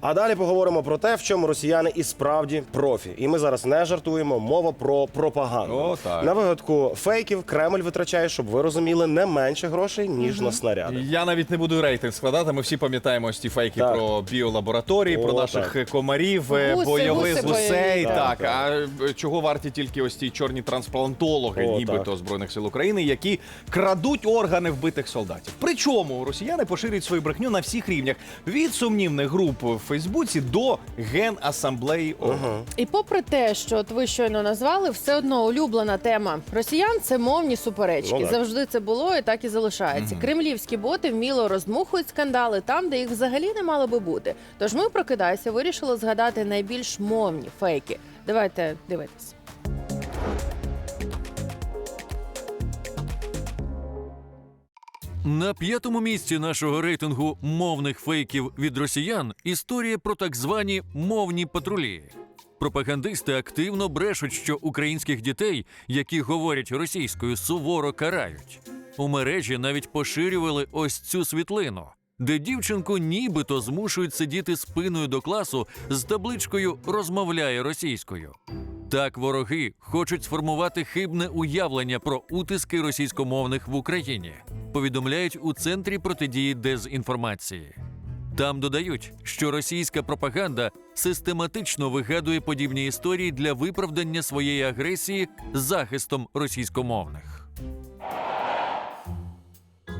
А далі поговоримо про те, в чому росіяни і справді профі. І ми зараз не жартуємо. Мова про пропаганду. О, так. На вигадку фейків Кремль витрачає, щоб ви розуміли, не менше грошей ніж на снаряди. Я навіть не буду рейтинг складати. Ми всі пам'ятаємо ось ті фейки Так. про біолабораторії, О, про наших так. комарів, е, Гуси, бойових гуси гусей. бойові. Так, Так, а е, чого варті тільки ось ті чорні трансплантологи, О, нібито так. збройних сил України, які крадуть органи вбитих солдатів. Причому росіяни поширюють свою брехню на всіх рівнях від сумнівних груп в Фейсбуці до генасамблеї ООН. І попри те, що от ви щойно назвали, все одно улюблена тема росіян це мовні суперечки. Ну, так. Завжди це було і так і залишається. Кремлівські боти вміло роздмухують скандали там, де їх взагалі не мало би бути. Тож ми прокидайся, вирішили згадати найбільш мовні фейки. Давайте дивитись. На п'ятому місці нашого рейтингу мовних фейків від росіян історія про так звані мовні патрулі. Пропагандисти активно брешуть, що українських дітей, які говорять російською, суворо карають. У мережі навіть поширювали ось цю світлину, де дівчинку нібито змушують сидіти спиною до класу з табличкою розмовляє російською. Так вороги хочуть сформувати хибне уявлення про утиски російськомовних в Україні. Повідомляють у центрі протидії дезінформації. Там додають, що російська пропаганда систематично вигадує подібні історії для виправдання своєї агресії захистом російськомовних.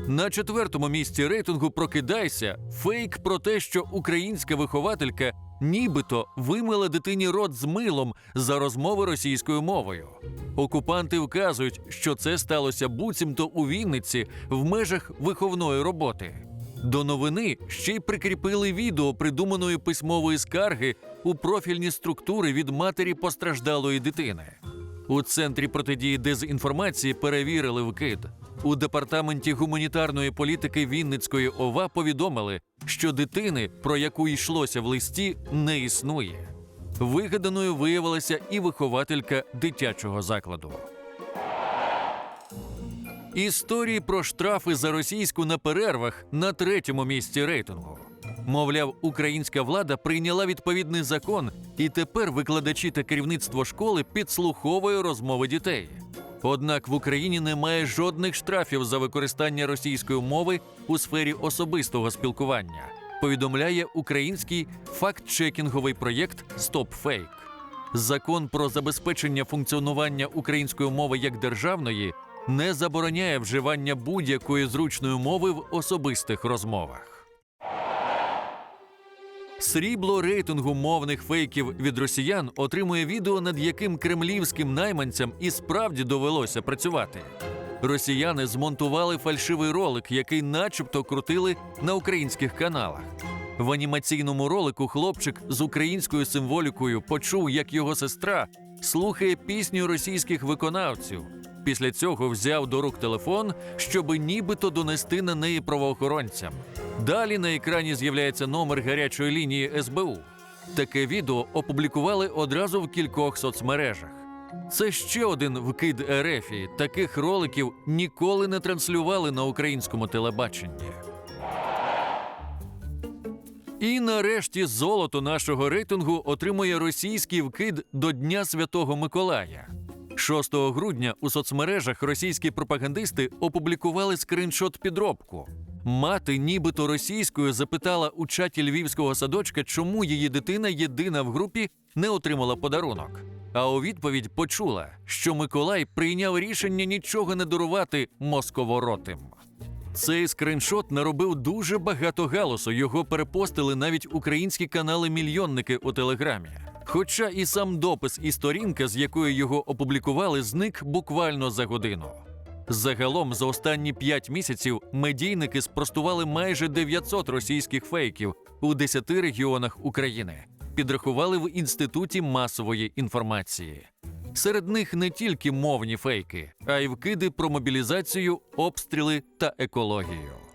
На четвертому місці рейтингу Прокидайся фейк про те, що українська вихователька нібито вимила дитині рот з милом за розмови російською мовою. Окупанти вказують, що це сталося буцімто у Вінниці в межах виховної роботи. До новини ще й прикріпили відео придуманої письмової скарги у профільні структури від матері постраждалої дитини. У центрі протидії дезінформації перевірили вкид. У департаменті гуманітарної політики Вінницької ОВА повідомили, що дитини, про яку йшлося в листі, не існує. Вигаданою виявилася і вихователька дитячого закладу. Історії про штрафи за російську на перервах на третьому місці рейтингу. Мовляв, українська влада прийняла відповідний закон, і тепер викладачі та керівництво школи підслуховує розмови дітей. Однак в Україні немає жодних штрафів за використання російської мови у сфері особистого спілкування. Повідомляє український факт-чекінговий проєкт StopFake. Закон про забезпечення функціонування української мови як державної не забороняє вживання будь-якої зручної мови в особистих розмовах. Срібло рейтингу мовних фейків від росіян отримує відео, над яким кремлівським найманцям і справді довелося працювати. Росіяни змонтували фальшивий ролик, який начебто крутили на українських каналах. В анімаційному ролику хлопчик з українською символікою почув, як його сестра слухає пісню російських виконавців. Після цього взяв до рук телефон, щоби нібито донести на неї правоохоронцям. Далі на екрані з'являється номер гарячої лінії СБУ. Таке відео опублікували одразу в кількох соцмережах. Це ще один вкид Ерефії. Таких роликів ніколи не транслювали на українському телебаченні. І нарешті золото нашого рейтингу отримує російський вкид до Дня Святого Миколая. 6 грудня у соцмережах російські пропагандисти опублікували скриншот підробку. Мати, нібито російською, запитала у чаті львівського садочка, чому її дитина єдина в групі не отримала подарунок. А у відповідь почула, що Миколай прийняв рішення нічого не дарувати московоротим. Цей скриншот наробив дуже багато галасу. Його перепостили навіть українські канали-мільйонники у телеграмі. Хоча і сам допис, і сторінка, з якої його опублікували, зник буквально за годину. Загалом за останні п'ять місяців медійники спростували майже 900 російських фейків у 10 регіонах України. Підрахували в інституті масової інформації. Серед них не тільки мовні фейки, а й вкиди про мобілізацію, обстріли та екологію.